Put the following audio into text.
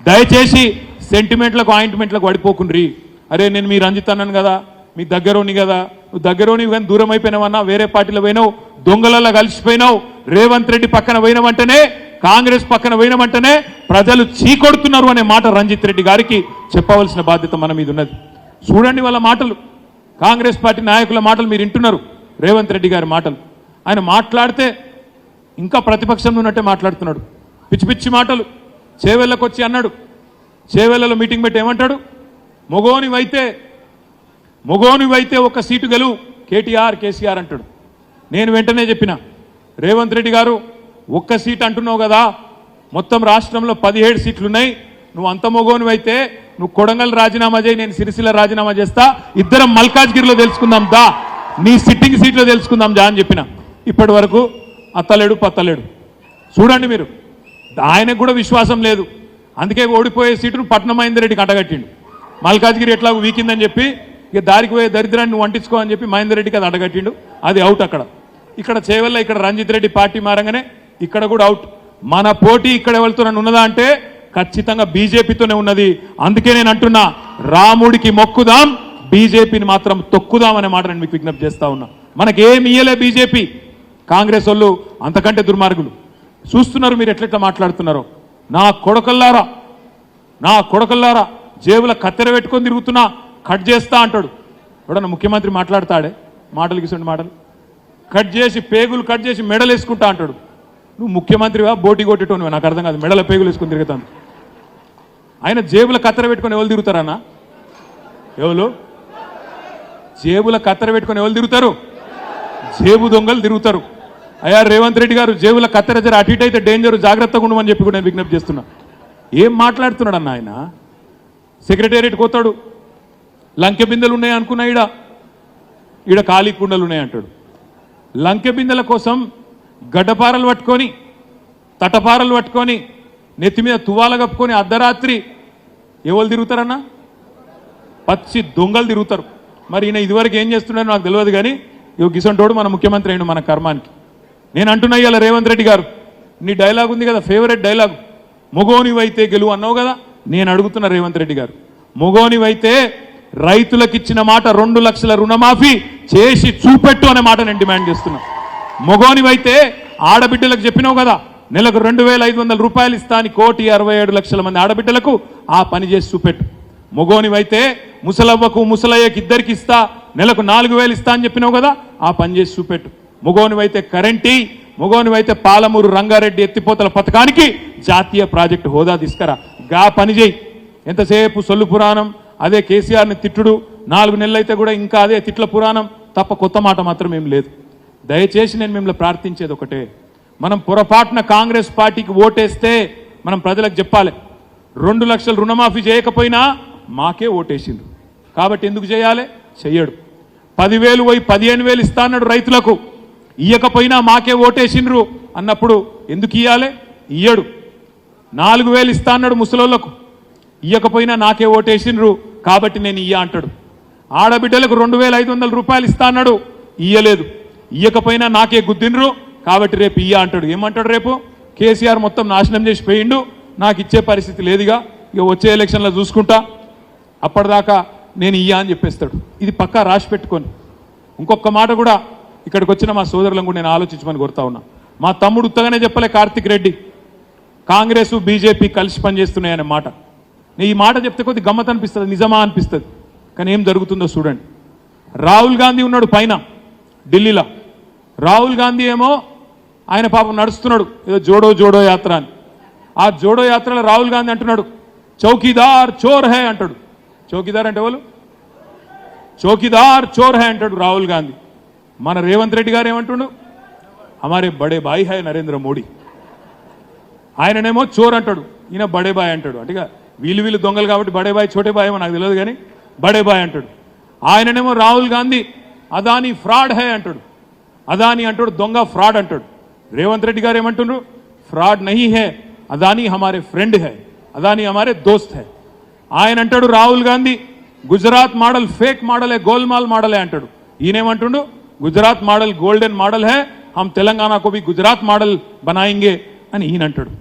దయచేసి సెంటిమెంట్లకు ఆయింట్మెంట్లకు పడిపోకుండ్రి. అరే నేను మీ రంజిత్ అన్నాను కదా మీ దగ్గరోని కదా నువ్వు దగ్గరోని కానీ దూరం అయిపోయినావన్నా వేరే పార్టీలో పోయినావు దొంగలలో కలిసిపోయినావు రేవంత్ రెడ్డి పక్కన పోయినామంటేనే కాంగ్రెస్ పక్కన పోయినామంటేనే ప్రజలు చీకొడుతున్నారు అనే మాట రంజిత్ రెడ్డి గారికి చెప్పవలసిన బాధ్యత మన మీద ఉన్నది. చూడండి వాళ్ళ మాటలు. కాంగ్రెస్ పార్టీ నాయకుల మాటలు మీరు వింటున్నారు. రేవంత్ రెడ్డి గారి మాటలు. ఆయన మాట్లాడితే ఇంకా ప్రతిపక్షంలో ఉన్నట్టే మాట్లాడుతున్నాడు. పిచ్చి పిచ్చి మాటలు. చేవెళ్ళకు వచ్చి అన్నాడు. చేవెళ్ళలో మీటింగ్ పెట్టి ఏమంటాడు? మొగోనివైతే మొగోనివైతే ఒక సీటు గెలువు. కేటీఆర్ కేసీఆర్ అంటాడు. నేను వెంటనే చెప్పిన రేవంత్ రెడ్డి గారు ఒక్క సీట్ అంటున్నావు కదా మొత్తం రాష్ట్రంలో పదిహేడు సీట్లు ఉన్నాయి నువ్వు అంత మొగోనివైతే నువ్వు కొడంగల్ రాజీనామా చేయి నేను సిరిసిల్ల రాజీనామా చేస్తా. ఇద్దరం మల్కాజ్గిరిలో తెలుసుకుందాం దా. నీ సిట్టింగ్ సీట్లో తెలుసుకుందాం దా అని చెప్పిన. ఇప్పటి వరకు అత్తలేడు పత్తలేడు. చూడండి మీరు. ఆయనకు కూడా విశ్వాసం లేదు. అందుకే ఓడిపోయే సీటును పట్నం మహేందర్ రెడ్డికి అడ్డగట్టిండు. మల్కాజ్గిరి ఎట్లా వీకిందని చెప్పి ఇక దారికి పోయే దరిద్రాన్ని నువ్వు అంటించుకో అని చెప్పి మహేందర్ రెడ్డికి అది అడగట్టిండు అది అవుట్ అక్కడ. ఇక్కడ చేయవల్ల ఇక్కడ రంజిత్ రెడ్డి పార్టీ మారంగానే ఇక్కడ కూడా అవుట్ మన పోటీ ఇక్కడ వెళ్తున్నాను ఉన్నదా అంటే ఖచ్చితంగా బీజేపీతోనే ఉన్నది. అందుకే నేను అంటున్నా రాముడికి మొక్కుదాం బీజేపీని మాత్రం తొక్కుదాం అనే మాట నేను మీకు విజ్ఞప్తి చేస్తా ఉన్నా. మనకేమి ఇయ్యలే బీజేపీ. కాంగ్రెస్ వాళ్ళు అంతకంటే దుర్మార్గులు. చూస్తున్నారు మీరు ఎట్లెట్లా మాట్లాడుతున్నారు. నా కొడకల్లారా నా కొడకల్లారా జేబుల కత్తెర పెట్టుకొని తిరుగుతున్నా కట్ చేస్తా అంటాడు. ఎవడన్నా ముఖ్యమంత్రి మాట్లాడతాడే? మాటలు గీసండి మాటలు. కట్ చేసి పేగులు కట్ చేసి మెడలు వేసుకుంటా అంటాడు. నువ్వు ముఖ్యమంత్రివా బోటి కొట్టేటోనివా? నాకు అర్థం కాదు మెడల పేగులు వేసుకొని తిరుగుతాను. ఆయన జేబుల కత్తెర పెట్టుకొని ఎవరు తిరుగుతారన్నా? ఎవరు? జేబుల కత్తెర పెట్టుకొని ఎవరు తిరుగుతారు? జేబు దొంగలు తిరుగుతారు. అయ్యా రేవంత్ రెడ్డి గారు జేబుల కత్తెర జర అటు ఇటు అయితే డేంజర్ జాగ్రత్తగా ఉండమని చెప్పి కూడా నేను విజ్ఞప్తి చేస్తున్నా. ఏం మాట్లాడుతున్నాడు అన్న ఆయన? సెక్రటేరియట్ కోతాడు లంకె బిందెలు ఉన్నాయి అనుకున్నా ఈడ. ఈడ ఖాళీ కుండలు ఉన్నాయి అంటాడు. లంకె బిందెల కోసం గడ్డపారలు పట్టుకొని తటపారలు పట్టుకొని నెత్తి మీద తువాల కప్పుకొని అర్ధరాత్రి ఎవరు తిరుగుతారన్నా? పచ్చి దొంగలు తిరుగుతారు. మరి ఈయన ఇదివరకు ఏం చేస్తున్నాడో నాకు తెలియదు కానీ ఇవి గిసంటోడు మన ముఖ్యమంత్రి అయిన మన కర్మానికి. నేను అంటున్నా ఇవాళ రేవంత్ రెడ్డి గారు నీ డైలాగ్ ఉంది కదా ఫేవరెట్ డైలాగ్ మొగోనివైతే గెలువు అన్నావు కదా నేను అడుగుతున్నా రేవంత్ రెడ్డి గారు. మొగోనివైతే రైతులకు ఇచ్చిన మాట రెండు లక్షల రుణమాఫీ చేసి చూపెట్టు అనే మాట నేను డిమాండ్ చేస్తున్నా. మొగోనివైతే ఆడబిడ్డలకు చెప్పినావు కదా నెలకు రెండు వేల ఐదు వందల రూపాయలు ఇస్తా అని కోటి అరవై ఏడు లక్షల మంది ఆడబిడ్డలకు ఆ పని చేసి చూపెట్టు. మొగోనివైతే ముసలవ్వకు ముసలయ్యకి ఇద్దరికి ఇస్తా నెలకు నాలుగు వేలు ఇస్తా అని చెప్పినావు కదా ఆ పని చేసి చూపెట్టు. మొగోనివైతే కరెంటీ మొగోనివైతే పాలమూరు రంగారెడ్డి ఎత్తిపోతల పథకానికి జాతీయ ప్రాజెక్టు హోదా తీసుకురా. గా పని చేయి. ఎంతసేపు సొల్లు పురాణం అదే కేసీఆర్ని తిట్టుడు నాలుగు నెలలు అయితే కూడా ఇంకా అదే తిట్ల పురాణం తప్ప కొత్త మాట మాత్రం ఏం లేదు. దయచేసి నేను మిమ్మల్ని ప్రార్థించేది ఒకటే. మనం పొరపాటున కాంగ్రెస్ పార్టీకి ఓటేస్తే మనం ప్రజలకు చెప్పాలి రెండు లక్షలు రుణమాఫీ చేయకపోయినా మాకే ఓటేసిండ్రు. కాబట్టి ఎందుకు చేయాలి? చెయ్యడు. పదివేలు పోయి పదిహేను వేలు ఇస్తా అన్నాడు రైతులకు. ఇయ్యకపోయినా మాకే ఓటేసిండ్రు అన్నప్పుడు ఎందుకు ఇయ్యాలి? ఇయ్యడు. నాలుగు వేలు ఇస్తా అన్నాడు ముసలోళ్ళకు. ఇయ్యకపోయినా నాకే ఓటేసిండ్రు కాబట్టి నేను ఇయ్య అంటాడు. ఆడబిడ్డలకు రెండు వేల ఐదు వందల రూపాయలు ఇస్తా అన్నాడు. ఇయ్యలేదు. ఇయ్యకపోయినా నాకే గుద్దిండ్రు కాబట్టి రేపు ఇయ్య అంటాడు. ఏమంటాడు రేపు? కేసీఆర్ మొత్తం నాశనం చేసి పోయిండు. నాకు ఇచ్చే పరిస్థితి లేదుగా. ఇక వచ్చే ఎలక్షన్లో చూసుకుంటా. అప్పటిదాకా నేను ఇయ్యా అని చెప్పేస్తాడు. ఇది పక్కా రాసి పెట్టుకొని. ఇంకొక మాట కూడా ఇక్కడికి వచ్చిన మా సోదరులను కూడా నేను ఆలోచించమని కోరుతా ఉన్నా. మా తమ్ముడు ఉత్తగానే చెప్పలే కార్తిక్ రెడ్డి కాంగ్రెస్ బీజేపీ కలిసి పనిచేస్తున్నాయనే మాట. నేను ఈ మాట చెప్తే కొద్ది గమ్మత్ అనిపిస్తుంది నిజమా అనిపిస్తుంది. కానీ ఏం జరుగుతుందో చూడండి. రాహుల్ గాంధీ ఉన్నాడు పైన ఢిల్లీలో. రాహుల్ గాంధీ ఏమో ఆయన పాపం నడుస్తున్నాడు ఏదో జోడో జోడో యాత్ర అని. ఆ జోడో యాత్రలో రాహుల్ గాంధీ అంటున్నాడు చౌకీదార్ చోర్ హే అంటాడు. చౌకీదార్ అంటే వాళ్ళు చౌకీదార్ చోర్ హే అంటాడు రాహుల్ గాంధీ. మన రేవంత్ రెడ్డి గారు ఏమంటుండు? హమారే బడే బాయ్ హై నరేంద్ర మోడీ. ఆయననేమో చోర్ అంటాడు. ఈయన బడే బాయ్ అంటాడు. అంటే వీళ్ళు వీళ్ళు దొంగలు కాబట్టి బడే బాయ్ చోటే బాయ్ ఏమో నాకు తెలియదు కానీ బడే బాయ్ అంటాడు. ఆయననేమో రాహుల్ గాంధీ అదాని ఫ్రాడ్ హై అంటాడు. అదాని అంటాడు దొంగ ఫ్రాడ్ అంటాడు. రేవంత్ రెడ్డి గారు ఏమంటున్నారు ఫ్రాడ్ నహీ హే అదాని హమారే ఫ్రెండ్ హై అదాని హమారే దోస్త్ హై. ఆయన అంటాడు రాహుల్ గాంధీ గుజరాత్ మోడల్ ఫేక్ మోడలే గోల్మాల్ మోడలే అంటాడు. ఈయనేమంటుండు? గుజరాత్ మోడల్ గోల్డెన్ మోడల్ హై హమ్ తెలంగాణ కో భీ గుజరాత్ మోడల్ బనాయింగే అని ఈయన అంటాడు